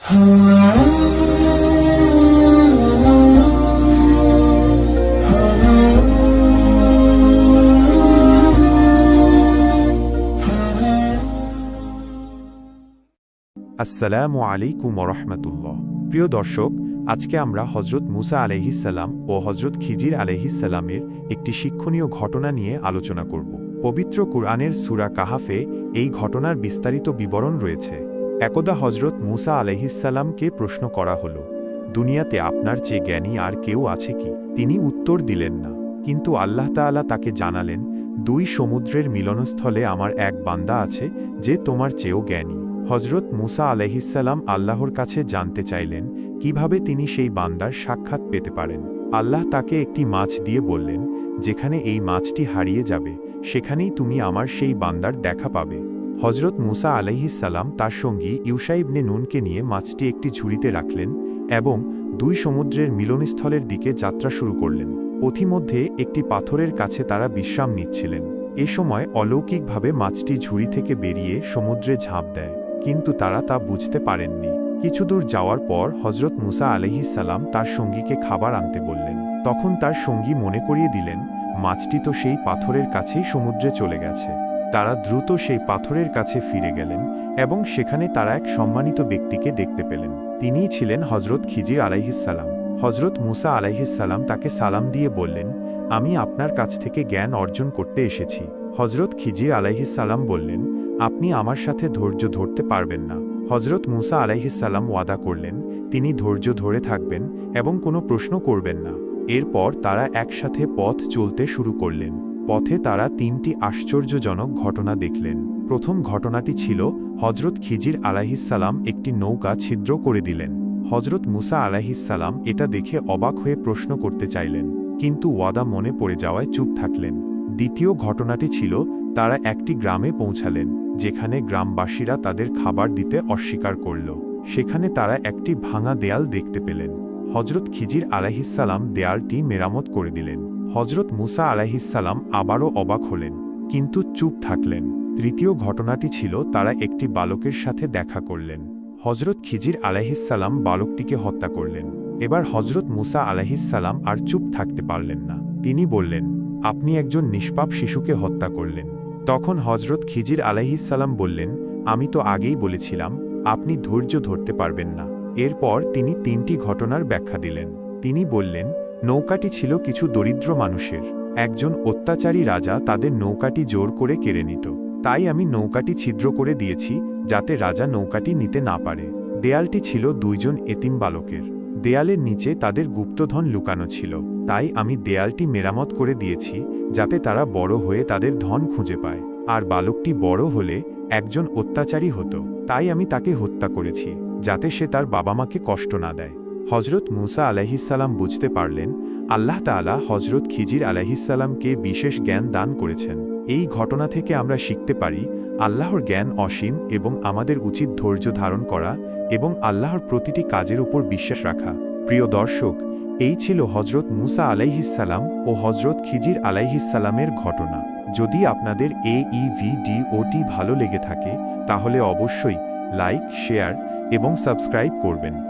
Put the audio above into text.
আসসালামু আলাইকুম রহমতুল্লাহ। প্রিয় দর্শক, আজকে আমরা হজরত মুসা আলহিসাল্লাম ও হজরত খিজির আলহিসাল্লামের একটি শিক্ষণীয় ঘটনা নিয়ে আলোচনা করব। পবিত্র কুরআনের সুরা কাহাফে এই ঘটনার বিস্তারিত বিবরণ রয়েছে। একদা হজরত মুসা আলহিসাল্লামকে প্রশ্ন করা হল, দুনিয়াতে আপনার চেয়ে জ্ঞানী আর কেউ আছে কি? তিনি উত্তর দিলেন, না। কিন্তু আল্লাহ তাআলা তাকে জানালেন, দুই সমুদ্রের মিলনস্থলে আমার এক বান্দা আছে যে তোমার চেয়েও জ্ঞানী। হজরত মুসা আলহিসাল্লাম আল্লাহর কাছে জানতে চাইলেন, কীভাবে তিনি সেই বান্দার সাক্ষাৎ পেতে পারেন? আল্লাহ তাকে একটি মাছ দিয়ে বললেন, যেখানে এই মাছটি হারিয়ে যাবে, সেখানেই তুমি আমার সেই বান্দার দেখা পাবে। হজরত মুসা আলহিসাল্লাম তার সঙ্গী ইউসাইবনে নুনকে নিয়ে মাছটি একটি ঝুড়িতে রাখলেন এবং দুই সমুদ্রের মিলনস্থলের দিকে যাত্রা শুরু করলেন। পথিমধ্যে একটি পাথরের কাছে তারা বিশ্রাম নিচ্ছিলেন। এ সময় অলৌকিকভাবে মাছটি ঝুড়ি থেকে বেরিয়ে সমুদ্রে ঝাঁপ দেয়, কিন্তু তারা তা বুঝতে পারেননি। কিছুদূর যাওয়ার পর হজরত মুসা আলহিসাল্লাম তার সঙ্গীকে খাবার আনতে বললেন। তখন তার সঙ্গী মনে করিয়ে দিলেন, মাছটি তো সেই পাথরের কাছেই সমুদ্রে চলে গেছে। তারা দ্রুত সেই পাথরের কাছে ফিরে গেলেন এবং সেখানে তারা এক সম্মানিত ব্যক্তিকে দেখতে পেলেন। তিনিই ছিলেন হজরত খিজির আলাইহিসাল্লাম হজরত মুসা আলাইহিসাল্লাম তাকে সালাম দিয়ে বললেন, আমি আপনার কাছ থেকে জ্ঞান অর্জন করতে এসেছি। হজরত খিজির আলাইহিসাল্লাম বললেন, আপনি আমার সাথে ধৈর্য ধরতে পারবেন না। হজরত মুসা আলাইহিসাল্লাম ওয়াদা করলেন, তিনি ধৈর্য ধরে থাকবেন এবং কোনো প্রশ্ন করবেন না। এরপর তারা একসাথে পথ চলতে শুরু করলেন। পথে তারা তিনটি আশ্চর্যজনক ঘটনা দেখলেন। প্রথম ঘটনাটি ছিল হজরত খিজির আলাহিসাল্লাম একটি নৌকা ছিদ্র করে দিলেন। হজরত মুসা আলাহিসাল্লাম এটা দেখে অবাক হয়ে প্রশ্ন করতে চাইলেন, কিন্তু ওয়াদা মনে পড়ে যাওয়ায় চুপ থাকলেন। দ্বিতীয় ঘটনাটি ছিল, তারা একটি গ্রামে পৌঁছালেন, যেখানে গ্রামবাসীরা তাদের খাবার দিতে অস্বীকার করল। সেখানে তারা একটি ভাঙা দেয়াল দেখতে পেলেন। হজরত খিজির আলাহিসাল্লাম দেয়ালটি মেরামত করে দিলেন। হজরত মুসা আলাহিসাল্লাম আবারও অবাক হলেন, কিন্তু চুপ থাকলেন। তৃতীয় ঘটনাটি ছিল তারা একটি বালকের সাথে দেখা করলেন। হজরত খিজির আলাহিসাল্লাম বালকটিকে হত্যা করলেন। এবার হজরত মুসা আলাহিসাল্লাম আর চুপ থাকতে পারলেন না। তিনি বললেন, আপনি একজন নিষ্পাপ শিশুকে হত্যা করলেন। তখন হজরত খিজির আলাইহিসাল্লাম বললেন, আমি তো আগেই বলেছিলাম, আপনি ধৈর্য ধরতে পারবেন না। এরপর তিনি তিনটি ঘটনার ব্যাখ্যা দিলেন। তিনি বললেন নৌকাটি ছিল কিছু দরিদ্র মানুষের। একজন অত্যাচারী রাজা তাদের নৌকাটি জোর করে কেড়ে নিত। তাই আমি নৌকাটি ছিদ্র করে দিয়েছি, যাতে রাজা নৌকাটি নিতে না পারে। দেয়ালটি ছিল দুইজন এতিম বালকের। দেয়ালের নিচে তাদের গুপ্তধন লুকানো ছিল। তাই আমি দেয়ালটি মেরামত করে দিয়েছি, যাতে তারা বড় হয়ে তাদের ধন খুঁজে পায়। আর বালকটি বড় হলে একজন অত্যাচারী হতো। তাই আমি তাকে হত্যা করেছি, যাতে সে তার বাবা মাকে কষ্ট না দেয়। হজরত মুসা আলাহিসাল্লাম বুঝতে পারলেন, আল্লাহ তাআলা হজরত খিজির আলাহিসাল্লামকে বিশেষ জ্ঞান দান করেছেন। এই ঘটনা থেকে আমরা শিখতে পারি, আল্লাহর জ্ঞান অসীম এবং আমাদের উচিত ধৈর্য ধারণ করা এবং আল্লাহর প্রতিটি কাজের উপর বিশ্বাস রাখা। প্রিয় দর্শক, এই ছিল হজরত মুসা আলাইহিসাল্লাম ও হজরত খিজির আলাইহিসাল্লামের ঘটনা। যদি আপনাদের এ ই ভিডিওটি ভালো লেগে থাকে, তাহলে অবশ্যই লাইক, শেয়ার এবং সাবস্ক্রাইব করবেন।